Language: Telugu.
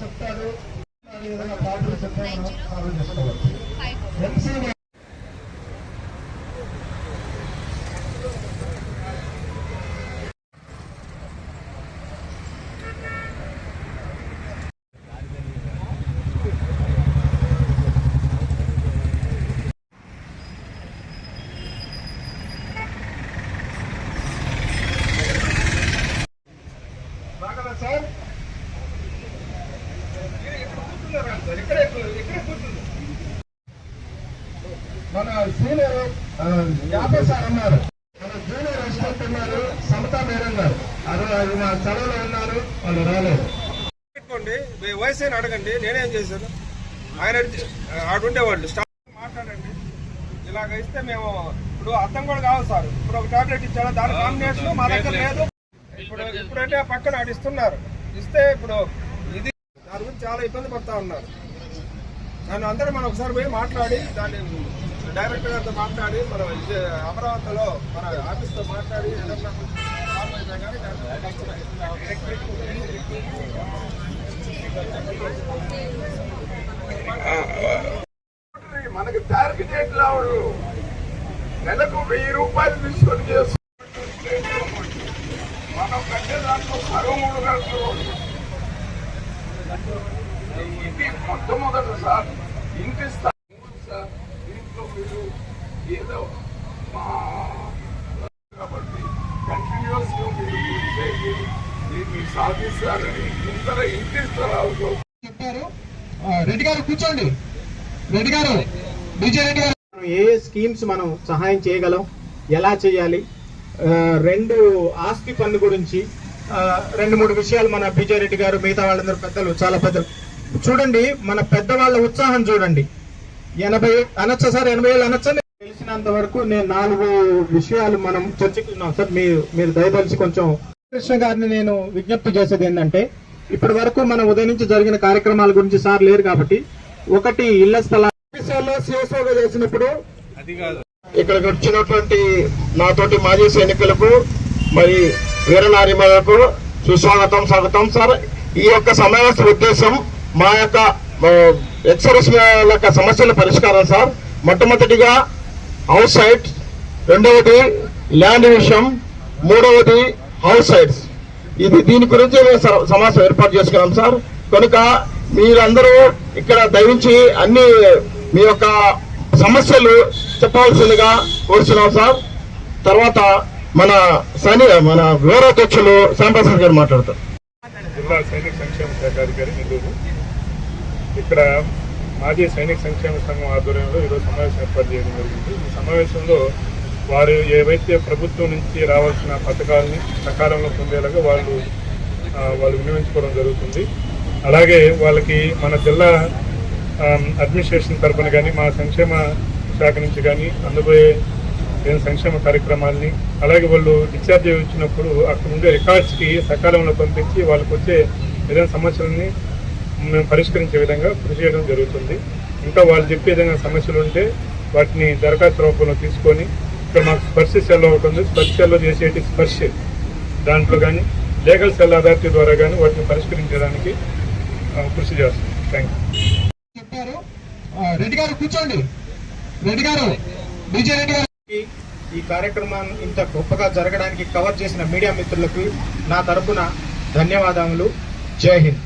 చెప్తాడు పాటలు మన సీనియర్ యాభై సార్ ఉన్నారు మన జూనియర్ అసిస్టెంట్ ఉన్నారు సమతా మేడం గారు. అది అది మా సెలవులో ఉన్నారు వాళ్ళు రాలేదు. పెట్టుకోండి మీ వయసు అయినా అడగండి నేనేం చేశాను? ఆయన ఆడుండేవాళ్ళు స్టాఫ్ మాట్లాడండి. ఇలాగ ఇస్తే మేము ఇప్పుడు అర్థం కూడా కావాలి సార్. ఇప్పుడు ఒక టాబ్లెట్ ఇచ్చాడు దాని కాంబినేషన్ మా దగ్గర లేదు. ఇప్పుడు ఇప్పుడంటే పక్కన ఆడు ఇస్తున్నారు. ఇస్తే ఇప్పుడు ఇది దాని గురించి చాలా ఇబ్బంది పడతా ఉన్నారు. దాన్ని అందరూ మనం ఒకసారి పోయి మాట్లాడి దాన్ని డైరెక్టర్ గారితో మాట్లాడి మన అమరావతిలో మన ఆఫీస్తో మాట్లాడి మనకి టార్గెట్ ఎట్లా నెలకు వెయ్యి రూపాయలు తీసుకొని చేసుకుంటే మనం కట్టే దాంట్లో సగం మూడు గంటలు. ఇది మొట్టమొదటి సార్ ఇంటి స్థాయి సార్ దీంట్లో మీరు ఏదో మా కాబట్టి కంటిన్యూస్గా మీరు కృషి చేసి దీన్ని సాధిస్తారని ఇతర ఇంటి స్థలాలతో చెప్పారు. రెడ్డి గారు కూర్చోండి. రెడ్డి గారు విజయ్ రెడ్డి గారు. మనం ఏ స్కీమ్స్ మనం సహాయం చేయగలం? ఎలా చేయాలి? రెండు ఆస్తి పన్ను గురించి రెండు మూడు విషయాలు మన బీజే రెడ్డి గారు మిగతా వాళ్ళందరూ పెద్దలు చాలా పెద్దలు. చూడండి మన పెద్దవాళ్ళ ఉత్సాహం చూడండి. ఎనభై అనొచ్చా సార్? ఎనభై ఏళ్ళు అనొచ్చా? తెలిసినంత వరకు నేను నాలుగు విషయాలు మనం చర్చించుకున్నాం సార్ మీరు మీరు దయదలిచి కొంచెం కృష్ణ గారిని నేను విజ్ఞప్తి చేసేది ఏంటంటే ఇప్పటి వరకు మన ఉదయం నుంచి జరిగిన కార్యక్రమాల గురించి సార్ లేరు కాబట్టి ఒకటి ఇళ్ళ స్థలాలు సిఎస్ఓగా చేసినప్పుడు ఇక్కడికి వచ్చినటువంటి నాతోటి మాజీ సైనికులకు మరి వీరనారిమలకు సుస్వాగతం స్వాగతం సార్. ఈ యొక్క సమావేశ ఉద్దేశం మా యొక్క ఎక్సర్స్ యొక్క సమస్యల పరిష్కారం సార్. మొట్టమొదటిగా హౌస్ సైట్స్ రెండవది ల్యాండ్ విషయం మూడవది హౌస్ సైడ్స్ ఇది దీని గురించి మేము స- సమావేశం ఏర్పాటు చేసుకున్నాం సార్. కనుక మీరందరూ ఇక్కడ దయించి అన్ని మీ యొక్క సమస్యలు చెప్పవలసిందిగా కోరుతున్నాం సార్. తర్వాత మన సైని మన గౌరవాధ్యక్షులు శ్యాంప్రసాద్ గారు మాట్లాడతారు. జిల్లా సైనిక సంక్షేమ శాఖ అధికారి నెల్లూరు. ఇక్కడ మాజీ సైనిక సంక్షేమ సంఘం ఆధ్వర్యంలో ఈరోజు సమావేశం ఏర్పాటు చేయడం జరిగింది. ఈ సమావేశంలో వారు ఏవైతే ప్రభుత్వం నుంచి రావాల్సిన పథకాలని సకాలంలో పొందేలాగా వాళ్ళు వాళ్ళు వినియోగించుకోవడం జరుగుతుంది. అలాగే వాళ్ళకి మన జిల్లా అడ్మినిస్ట్రేషన్ తరఫున కానీ మా సంక్షేమ శాఖ నుంచి కానీ అందుబోయే ఏదైనా సంక్షేమ కార్యక్రమాల్ని అలాగే వాళ్ళు డిశ్చార్జ్ వచ్చినప్పుడు అక్కడ ఉండే రికార్డ్స్కి సకాలంలో పంపించి వాళ్ళకు వచ్చే ఏదైనా సమస్యలని మేము పరిష్కరించే విధంగా కృషి చేయడం జరుగుతుంది. ఇంకా వాళ్ళు చెప్పే విధంగా సమస్యలు ఉంటే వాటిని దరఖాస్తు రూపంలో తీసుకొని ఇక్కడ మాకు స్పర్శ సెల్ ఒకటి ఉంది స్పర్శ సెల్లో చేసేటి స్పర్శ. దాంట్లో కానీ లీగల్ సెల్ అథారిటీ ద్వారా కానీ వాటిని పరిష్కరించడానికి కృషి చేస్తాం థ్యాంక్ యూ చెప్పారు. రెడ్డి గారు కూర్చోండి. రెడ్డి గారు విజయ్ రెడ్డి గారు. ఈ- ఈ కార్యక్రమాన్ని ఇంత గొప్పగా జరగడానికి కవర్ చేసిన మీడియా మిత్రులకు నా తరపున ధన్యవాదములు. జై హింద్.